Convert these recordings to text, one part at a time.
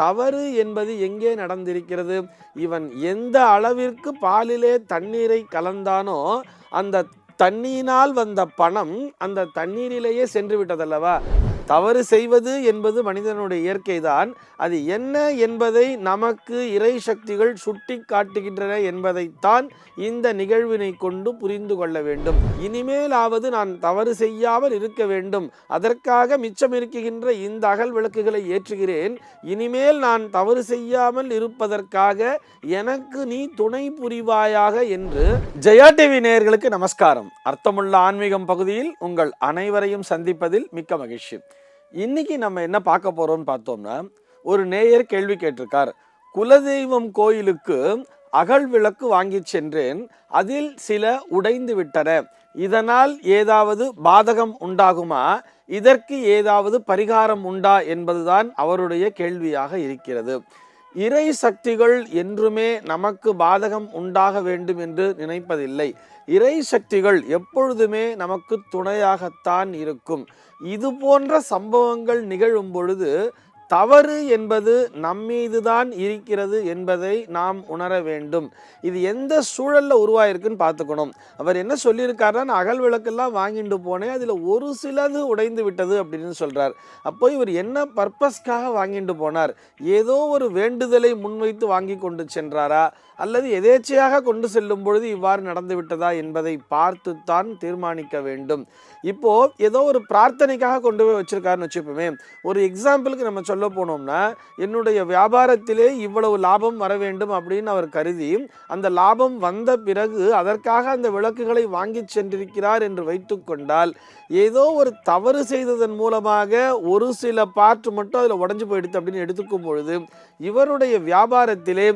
தவறு என்பது எங்கே நடந்திருக்கிறது? இவன் எந்த அளவிற்கு பாலிலே தண்ணீரை கலந்தானோ அந்த தண்ணீரினால் வந்த பணம் அந்த தண்ணீரிலேயே சென்று விட்டதல்லவா தவறு செய்வது என்பது மனிதனுடைய இயற்கைதான். அது என்ன என்பதை நமக்கு இறை சக்திகள் சுட்டி காட்டுகின்றன என்பதைத்தான் இந்த நிகழ்வினை கொண்டு புரிந்து கொள்ள வேண்டும். இனிமேலாவது நான் தவறு செய்யாமல் இருக்க வேண்டும். அதற்காக மிச்சம் இருக்குகின்ற இந்த அகல் விளக்குகளை ஏற்றுகிறேன். இனிமேல் நான் தவறு செய்யாமல் இருப்பதற்காக எனக்கு நீ துணை புரிவாயாக என்று ஜெயா டிவி நேயர்களுக்கு நமஸ்காரம். அர்த்தமுள்ள ஆன்மீகம் பகுதியில் உங்கள் அனைவரையும் சந்திப்பதில் மிக்க மகிழ்ச்சி. இன்னைக்கு நம்ம என்ன பார்க்க போறோம்னு பார்த்தோம்னா ஒரு நேயர் கேள்வி கேட்டிருக்கார். குலதெய்வம் கோயிலுக்கு அகல் விளக்கு வாங்கி சென்றேன் அதில் சில உடைந்து விட்டன. இதனால் ஏதாவது பாதகம் உண்டாகுமா? இதற்கு ஏதாவது பரிகாரம் உண்டா என்பதுதான் அவருடைய கேள்வியாக இருக்கிறது. இறை சக்திகள் என்றுமே நமக்கு பாதகம் உண்டாக வேண்டும் என்று நினைப்பதில்லை. இறை சக்திகள் எப்பொழுதுமே நமக்கு துணையாகத்தான் இருக்கும். இது போன்ற சம்பவங்கள் நிகழும் பொழுது தவறு என்பது நம்மீதுதான் இருக்கிறது என்பதை நாம் உணர வேண்டும். இது எந்த சூழலில் உருவாயிருக்குன்னு பார்த்துக்கணும். அவர் என்ன சொல்லியிருக்காருன்னா நான் அகல் விளக்கெல்லாம் வாங்கிட்டு போனேன் அதில் ஒரு சிலது உடைந்து விட்டது அப்படின்னு சொல்கிறார் அப்போ இவர் என்ன பர்பஸ்க்காக வாங்கிட்டு போனார்? ஏதோ ஒரு வேண்டுதலை முன்வைத்து வாங்கி கொண்டு சென்றாரா? அல்லது எதேச்சையாக கொண்டு செல்லும் பொழுது இவ்வாறு நடந்து விட்டதா என்பதை பார்த்துத்தான் தீர்மானிக்க வேண்டும். இப்போ ஏதோ ஒரு பிரார்த்தனைக்காக கொண்டு போய் வச்சிருக்காருன்னு வச்சுப்போமே ஒரு எக்ஸாம்பிளுக்கு நம்ம சொல்ல போனோம்னா என்னுடைய வியாபாரத்திலே இவ்வளவு லாபம் வர வேண்டும் அப்படின்னு அவர் கருதி அந்த லாபம் வந்த பிறகு அதற்காக அந்த விளக்குகளை வாங்கி சென்றிருக்கிறார் என்று வைத்துக்கொண்டால் ஏதோ ஒரு தவறு செய்ததன் மூலமாக ஒரு சில பார்ட் மட்டும் அதில் உடஞ்சு போயிடுது அப்படின்னு எடுத்துக்கும் பொழுது இவருடைய வியாபாரத்திலே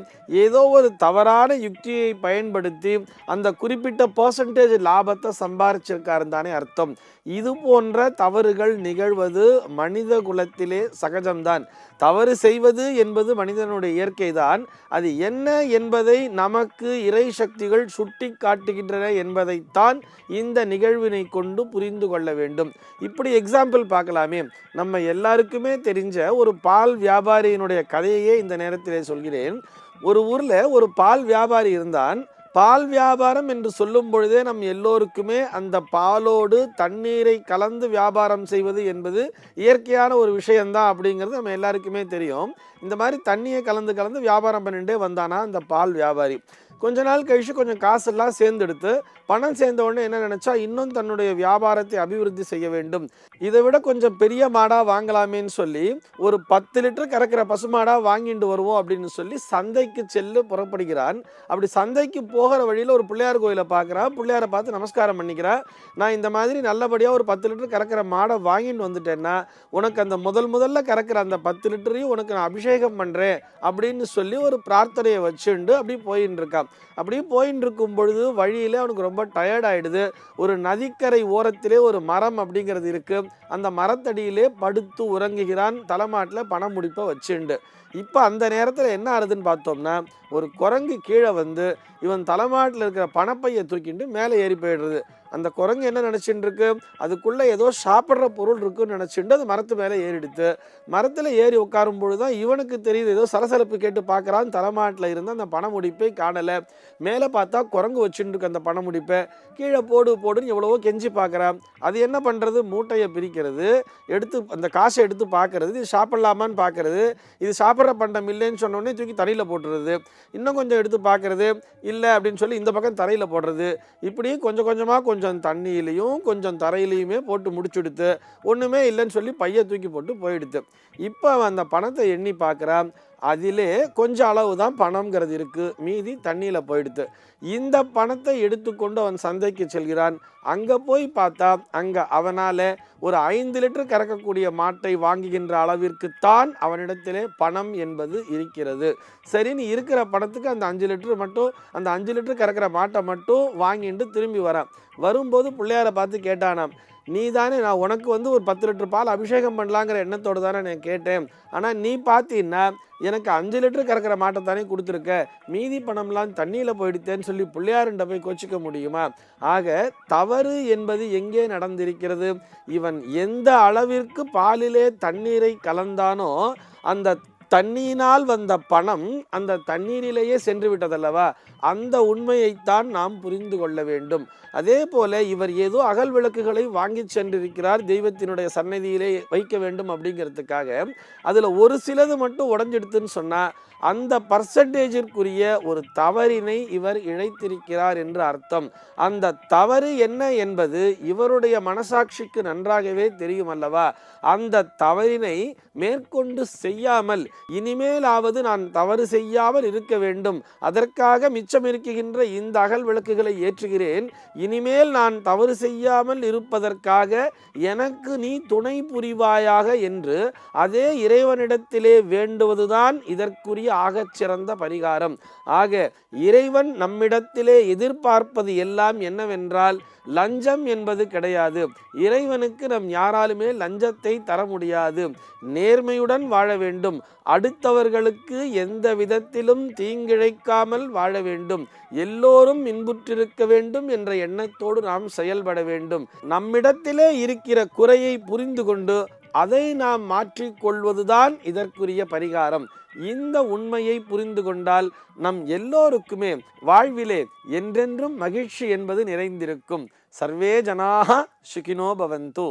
ஏதோ ஒரு தவறான யுக்தியை பயன்படுத்தி அந்த குறிப்பிட்ட பர்சன்டேஜ் லாபத்தை சம்பாரிச்சிருக்காரு தானே அர்த்தம். இது போன்ற தவறுகள் நிகழ்வது மனித குலத்திலே சகஜம்தான். தவறு செய்வது என்பது மனிதனுடைய இயற்கைதான். அது என்ன என்பதை நமக்கு இறை சக்திகள் சுட்டி காட்டுகின்றன என்பதைத்தான் இந்த நிகழ்வினை கொண்டு புரிந்து கொள்ள வேண்டும். இப்படி எக்ஸாம்பிள் பார்க்கலாமே. நம்ம எல்லாருக்குமே தெரிஞ்ச ஒரு பால் வியாபாரியினுடைய கதையையே இந்த நேரத்திலே சொல்கிறேன். ஒரு ஊரில் ஒரு பால் வியாபாரி இருந்தான். பால் வியாபாரம் என்று சொல்லும் பொழுதே நம் எல்லோருக்குமே அந்த பாலோடு தண்ணீரை கலந்து வியாபாரம் செய்வது என்பது இயற்கையான ஒரு விஷயம்தான் அப்படிங்கிறது நம்ம எல்லாருக்குமே தெரியும். இந்த மாதிரி தண்ணியை கலந்து கலந்து வியாபாரம் பண்ணிட்டே வந்தானா அந்த பால் வியாபாரி. கொஞ்ச நாள் கழிச்சு கொஞ்சம் காசெல்லாம் சேர்ந்தெடுத்து பணம் சேர்ந்த உடனே என்ன நினச்சா இன்னும் தன்னுடைய வியாபாரத்தை அபிவிருத்தி செய்ய வேண்டும். இதை விட கொஞ்சம் பெரிய மாடாக வாங்கலாமேன்னு சொல்லி ஒரு பத்து லிட்டர் கறக்கிற பசுமாடாக வாங்கிட்டு வருவோம் அப்படின்னு சொல்லி சந்தைக்கு செல்லு புறப்படுகிறான். அப்படி சந்தைக்கு போகிற வழியில் ஒரு பிள்ளையார் கோயிலை பார்க்குறான் பிள்ளையாரை பார்த்து நமஸ்காரம் பண்ணிக்கிறான் நான் இந்த மாதிரி நல்லபடியாக ஒரு பத்து லிட்டர் கறக்கிற மாடை வாங்கிட்டு வந்துட்டேன்னா உனக்கு அந்த முதல் முதல்ல கறக்கிற அந்த பத்து லிட்டரையும் உனக்கு நான் அபிஷேகம் பண்ணுறேன் அப்படின்னு சொல்லி ஒரு பிரார்த்தனையை வச்சுண்டு அப்படி போயின்னு இருக்கான். அப்படியே போயின்னு இருக்கும் பொழுது வழியிலே அவனுக்கு ரொம்ப டயர்ட் ஆகிடுது ஒரு நதிக்கரை ஓரத்திலே ஒரு மரம் அப்படிங்கிறது இருக்கு. அந்த மரத்தடியிலே படுத்து உறங்குகிறான். தலைமாட்டில் பணம் முடிப்பை வச்சுண்டு. இப்போ அந்த நேரத்தில் என்ன ஆகுதுன்னு பார்த்தோம்னா ஒரு குரங்கு கீழே வந்து இவன் தலைமாட்டில் இருக்கிற பணப்பையை தூக்கிட்டு மேலே ஏறி போயிடுறது. அந்த குரங்கு என்ன நினச்சிட்டு இருக்கு அதுக்குள்ளே ஏதோ சாப்பிட்ற பொருள் இருக்குன்னு நினச்சிட்டு அது மரத்து மேலே ஏறிடுத்து மரத்தில் ஏறி உட்காரும் பொழுது தான் இவனுக்கு தெரியுது ஏதோ சலசலப்பு கேட்டு பார்க்குறான் தலைமாட்டில் இருந்து அந்த பணமுடிப்பை காணலை. மேலே பார்த்தா குரங்கு வச்சுட்டு இருக்கு அந்த பணமுடிப்பை. கீழே போடு போடுன்னு எவ்வளவோ கெஞ்சி பார்க்குறான் அது என்ன பண்ணுறது மூட்டையை பிரிக்கிறது. எடுத்து அந்த காசை எடுத்து பார்க்கறது. இது சாப்பிட்லாமான்னு பார்க்கறது. இது சாப்பிட்ற பண்டம் இல்லைன்னு சொன்னோடனே தூக்கி தரையில் போட்டுறது. இன்னும் கொஞ்சம் எடுத்து பார்க்கறது. இல்லை அப்படின்னு சொல்லி இந்த பக்கம் தரையில் போடுறது. இப்படி கொஞ்சம் கொஞ்சமாக கொஞ்சம் கொஞ்சம் தண்ணியிலையும் கொஞ்சம் தரையிலையுமே போட்டு முடிச்சுடுத்து ஒன்றுமே இல்லைன்னு சொல்லி பையை தூக்கி போட்டு போயிடுது இப்போ அந்த பணத்தை எண்ணி பார்க்குறான் அதிலே கொஞ்சம் அளவு தான் பணம்ங்கிறது இருக்குது மீதி தண்ணியில் போயிடுது இந்த பணத்தை எடுத்துக்கொண்டு அவன் சந்தைக்கு செல்கிறான். அங்கே போய் பார்த்தா அங்கே அவனால் ஒரு ஐந்து லிட்டர் கறக்கக்கூடிய மாட்டை வாங்குகின்ற அளவிற்குத்தான் அவனிடத்திலே பணம் என்பது இருக்கிறது. சரின்னு இருக்கிற பணத்துக்கு அந்த அஞ்சு லிட்டர் மட்டும் அந்த அஞ்சு லிட்டர் கறக்கிற மாட்டை மட்டும் வாங்கிட்டு திரும்பி வரான் வரும்போது பிள்ளையாரை பார்த்து கேட்டானாம் நீ தானே நான் உனக்கு வந்து ஒரு பத்து லிட்டர் பால் அபிஷேகம் பண்ணலாங்கிற எண்ணத்தோடு தானே நான் கேட்டேன். ஆனால் நீ பார்த்தீங்கன்னா எனக்கு அஞ்சு லிட்டர் கறக்கிற மாட்டை தானே கொடுத்துருக்க. மீதி பணம்லாம் தண்ணியில் போயிடுத்தேன்னு சொல்லி பிள்ளையாருண்ட போய் கொச்சிக்க முடியுமா? ஆக தவறு என்பது எங்கே நடந்திருக்கிறது? இவன் எந்த அளவிற்கு பாலிலே தண்ணீரை கலந்தானோ அந்த தண்ணீரினால் வந்த பணம் அந்த தண்ணீரிலேயே சென்று விட்டதல்லவா அந்த உண்மையைத்தான் நாம் புரிந்து கொள்ள வேண்டும். அதே போல இவர் ஏதோ அகல் விளக்குகளை வாங்கி சென்றிருக்கிறார் தெய்வத்தினுடைய சன்னதியிலே வைக்க வேண்டும் அப்படிங்கிறதுக்காக. அதில் ஒரு சிலது மட்டும் உடஞ்செடுத்துன்னு சொன்னால் அந்த பர்சன்டேஜிற்குரிய ஒரு தவறினை இவர் இழைத்திருக்கிறார் என்று அர்த்தம். அந்த தவறு என்ன என்பது இவருடைய மனசாட்சிக்கு நன்றாகவே தெரியும் அல்லவா? அந்த தவறினை மேற்கொண்டு செய்யாமல் இனிமேலாவது நான் தவறு செய்யாமல் இருக்க வேண்டும். அதற்காக மிச்சம் இருக்குகின்ற இந்த அகல் விளக்குகளை ஏற்றுகிறேன். இனிமேல் நான் தவறு செய்யாமல் இருப்பதற்காக எனக்கு நீ துணை புரிவாயாக என்று அதே இறைவனிடத்திலே வேண்டுவதுதான் இதற்குரிய ஆகச் சிறந்த பரிகாரம். ஆக இறைவன் நம்மிடத்திலே எதிர்பார்ப்பது எல்லாம் என்னவென்றால் லஞ்சம் என்பது கிடையாது. இறைவனுக்கு நம் யாராலுமே லஞ்சத்தை தர முடியாது. நேர்மையுடன் வாழ வேண்டும். அடுத்தவர்களுக்கு எந்த விதத்திலும் தீங்கிழைக்காமல் வாழ வேண்டும். எல்லோரும் இன்புற்றிருக்க வேண்டும் என்ற எண்ணத்தோடு நாம் செயல்பட வேண்டும். நம்மிடத்திலே இருக்கிற குறையை புரிந்து கொண்டு அதை நாம் மாற்றிக்கொள்வதுதான் இதற்குரிய பரிகாரம். இந்த உண்மையை புரிந்து கொண்டால் நம் எல்லோருக்குமே வாழ்விலே என்றென்றும் மகிழ்ச்சி என்பது நிறைந்திருக்கும். சர்வே ஜனாக சுகினோ பவந்து.